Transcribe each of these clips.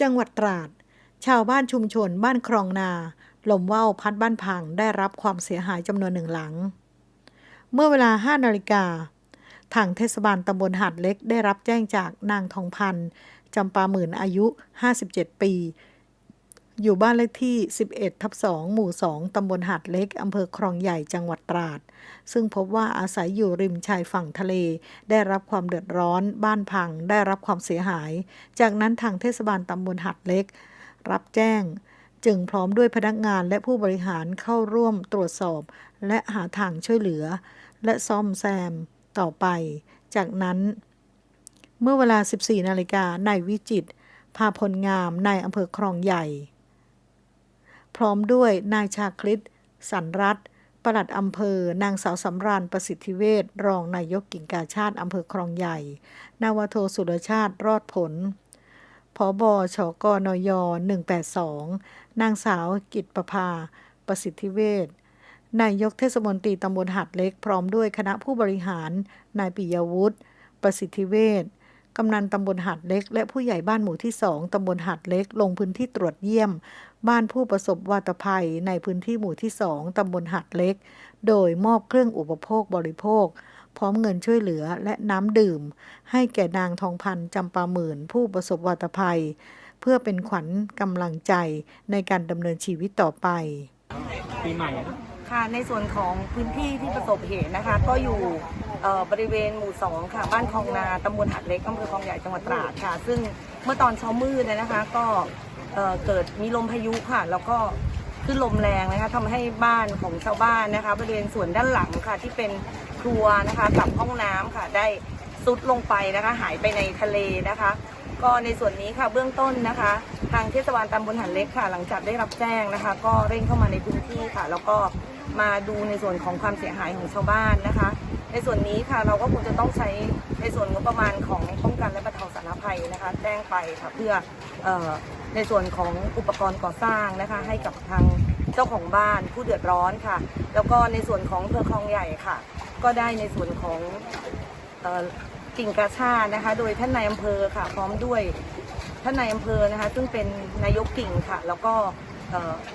จังหวัดตราด ชาวบ้านชุมชนบ้านครองนา ลมว่าวพัดบ้านพังได้รับความเสียหายจำนวนหนึ่งหลัง เมื่อเวลา5นาฬิกาทางเทศบาลตำบลหาดเล็กได้รับแจ้งจากนางทองพันธ์จำปาหมื่นอายุ 57 ปี อยู่บ้านเลขที่ 11 ทับ 2 หมู่ 2 ตำบลหาดเล็ก อำเภอคลองใหญ่ จังหวัดตราด ซึ่งพบว่าอาศัยอยู่ริมชายฝั่งทะเล ได้รับความเดือดร้อน บ้านพัง ได้รับความเสียหาย จากนั้นทางเทศบาลตำบลหาดเล็ก รับแจ้ง จึงพร้อมด้วยพนักงานและผู้บริหารเข้าร่วมตรวจสอบ และหาทางช่วยเหลือ และซ่อมแซมต่อไป จากนั้น เมื่อเวลา 14 นาฬิกานายวิจิตรพาพลงามนายอำเภอคลองใหญ่ ร้อมด้วยนายชาคริตสันรัตปลัดอำเภอ นางสาวสำราญประสิทธิเวชรองนายกกิ่งกาชาติอำเภอคลองใหญ่ นาวโทสุรชาติรอดผลผอบอชกนย182 นางสาวกิตประภา ประสิทธิเวชนายกเทศมนตรีตำบลหาดเล็ก พร้อมด้วยคณะผู้บริหาร นายปิยวุฒิ ประสิทธิเวช กำนันตำบลหาดเล็ก และผู้ใหญ่บ้านหมู่ที่2ตำบลหาดเล็ก ลงพื้นที่ตรวจเยี่ยม บ้านผู้ประสบวาตภัยในพื้นที่หมู่ที่2ตำบลหาดเล็ก โดยมอบเครื่องอุปโภคบริโภค พร้อมเงินช่วยเหลือและน้ำดื่ม ให้แก่นางทองพันจำปาหมื่น ผู้ประสบวาตภัย เพื่อเป็นขวัญกำลังใจในการดำเนินชีวิตต่อไปปีใหม่ ค่ะในส่วนของพื้นที่ที่ประสบเหตุนะคะ ก็อยู่บริเวณหมู่สองค่ะ บ้านคลองนาตำบลหัดเล็กอำเภอคลองใหญ่จังหวัดตราดค่ะ ซึ่งเมื่อตอนเช้ามืดเนี่ยนะคะ ก็เอ่อเกิดมีลมพายุค่ะ แล้วก็ขึ้นลมแรงนะคะทำให้บ้านของชาวบ้านนะคะบริเวณส่วนด้านหลังค่ะ ที่เป็นครัวนะคะกับห้องน้ำค่ะ ได้ซุดลงไปนะคะ หายไปในทะเลนะคะ ก็ในส่วนนี้ค่ะเบื้องต้นนะคะ ทางเทศบาลตำบลหันเล็กค่ะ หลังจากได้รับแจ้งนะคะ ก็เร่งเข้ามาในพื้นที่ค่ะ แล้วก็ มาดูในส่วนของความเสียหายของชาวบ้านนะคะ ในส่วนนี้ค่ะเราก็คงจะต้องใช้ในส่วนงบประมาณของป้องกันและบรรเทาสาธารณภัยนะคะแจ้งไปค่ะเพื่อออในส่วนของอุปกรณ์ก่อสร้างนะคะ ให้กับทางเจ้าของบ้านผู้เดือดร้อนค่ะ แล้วก็ในส่วนของอำเภอคลองใหญ่ค่ะ ก็ได้ในส่วนของกิ่งกาชานะคะ โดยท่านนายอำเภอค่ะ พร้อมด้วยท่านนายอำเภอนะคะ ซึ่งเป็นนายกกิ่งค่ะ แล้วก็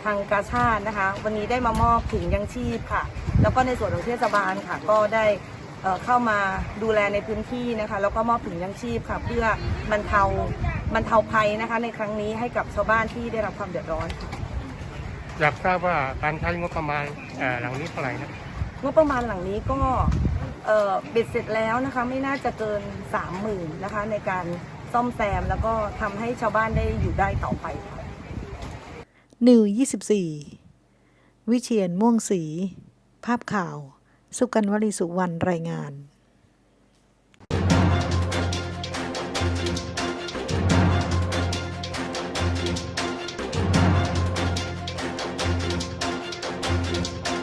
ทางกาชาตินะคะ วันนี้ได้มามอบถุงยังชีพค่ะ แล้วก็ในส่วนของเทศบาลค่ะ ก็ได้เอ่อเข้ามาดูแลในพื้นที่นะคะ แล้วก็มอบถุงยังชีพค่ะ เพื่อบรรเทาบรรเทาภัยนะคะ ในครั้งนี้ให้กับชาวบ้านที่ได้รับความเดือดร้อนค่ะอยากทราบว่าการใช้งบประมาณเอ่อหลังนี้เท่าไหร่นะงบประมาณหลังนี้ก็เอ่อเบ็ดเสร็จแล้วนะคะ ไม่น่าจะเกิน3 0,000นะคะ ในการซ่อมแซมแล้วก็ทำให้ชาวบ้านได้อยู่ได้ต่อไปค่ะ นิว 24 วิเชียนม่วงสี ภาพข่าว สุกันวลีสุวรรณรายงาน